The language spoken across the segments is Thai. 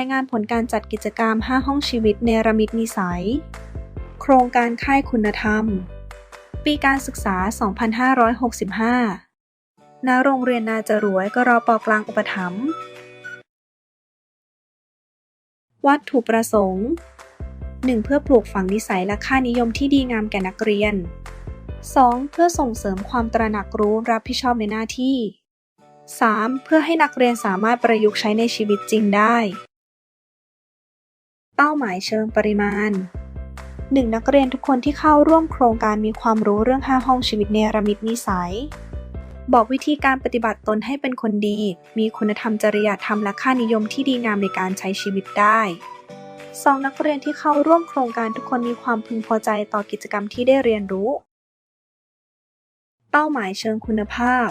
ายงานผลการจัดกิจกรรม 5 ห้องชีวิตเนรมิตนิสัย โครงการค่ายคุณธรรม ปีการศึกษา 2565 ณ โรงเรียนนาจรวยกรอปกลางอุปถัมภ์ วัตถุประสงค์ 1. เพื่อปลูกฝังนิสัยและค่านิยมที่ดีงามแก่นักเรียน 2. เพื่อส่งเสริมความตระหนักรู้รับผิดชอบในหน้าที่ 3. เพื่อให้นักเรียนสามารถประยุกต์ใช้ในชีวิตจริงได้ เป้าหมายเชิงปริมาณ 1. นักเรียนทุกคนที่เข้าร่วมโครงการมีความรู้เรื่อง 5 ห้องชีวิตเนรมิตนิสัย บอกวิธีการปฏิบัติตนให้เป็นคนดี มีคุณธรรมจริยธรรมและค่านิยมที่ดีงามในการใช้ชีวิตได้ 2. นักเรียนที่เข้าร่วมโครงการทุกคนมีความพึงพอใจต่อกิจกรรมที่ได้เรียนรู้ เป้าหมายเชิงคุณภาพ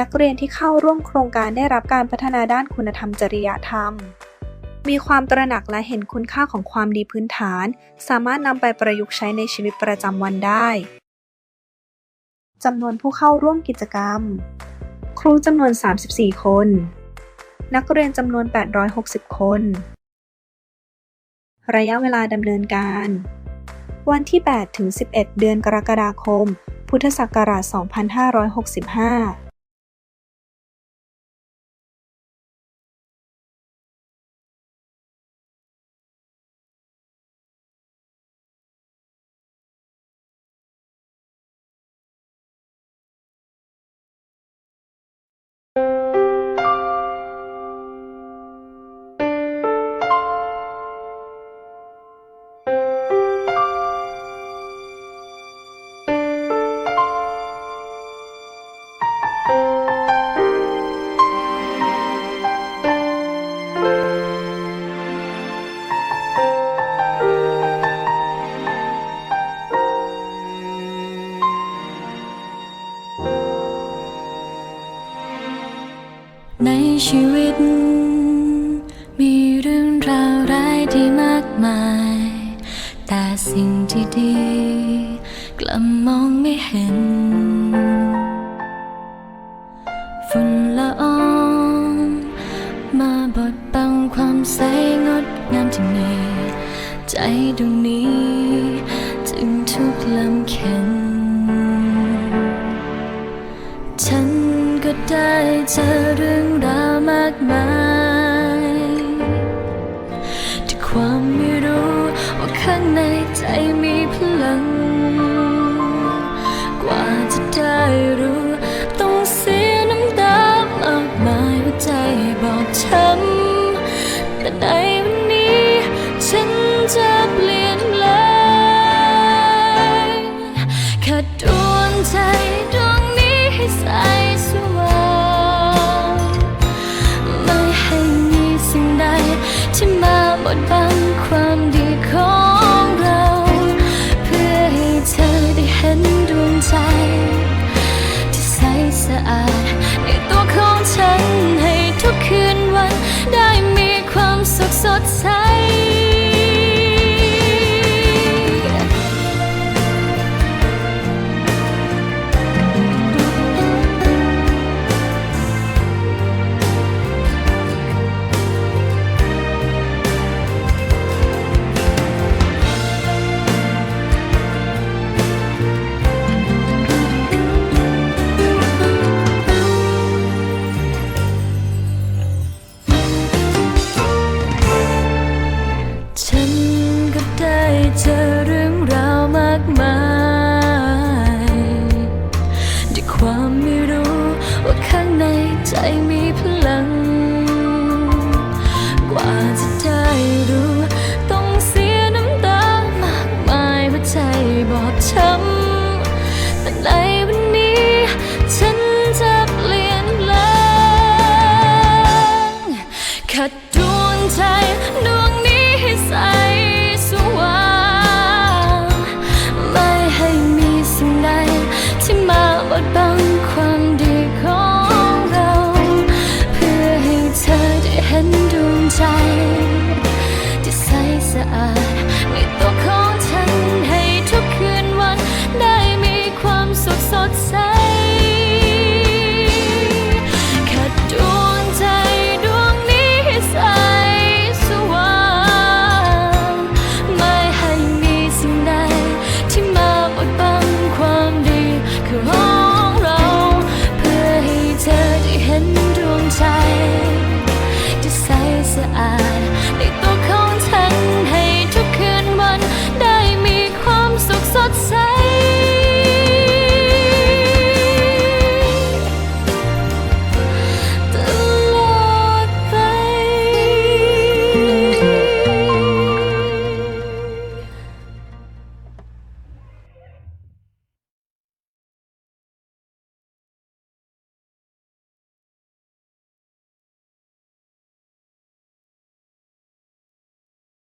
นักเรียนที่เข้าร่วมโครงการได้รับการพัฒนาด้านคุณธรรมจริยธรรม มีความตระหนักและเห็นคุณค่าของความดีพื้นฐาน สามารถนำไปประยุกต์ใช้ในชีวิตประจำวันได้จำนวนผู้เข้าร่วมกิจกรรม ครูจำนวน 34 คน นักเรียนจำนวน 860 คน ระยะเวลาดำเนินการ วันที่ 8 ถึง 11 เดือนกรกฎาคม พุทธศักราช 2565 ชีวิต มีเรื่องราวร้ายที่มากมาย แต่สิ่งที่ดีกลับมองไม่เห็น ฝุ่นละอองมาบดบังความใสงดงามที่มีใจดวงนี้ถึงทุกข์ลำเค็น ฉันก็ได้เจอเรื่องราว ม ส มีพลัง กว่าจะได้รู้ ต้องเสียน้ำตามากมายหัวใจบอบช้ำแต่ในวันนี้ ฉันจะเปลี่ยนแปลงขัดดวงใจดวงนี้ให้ใส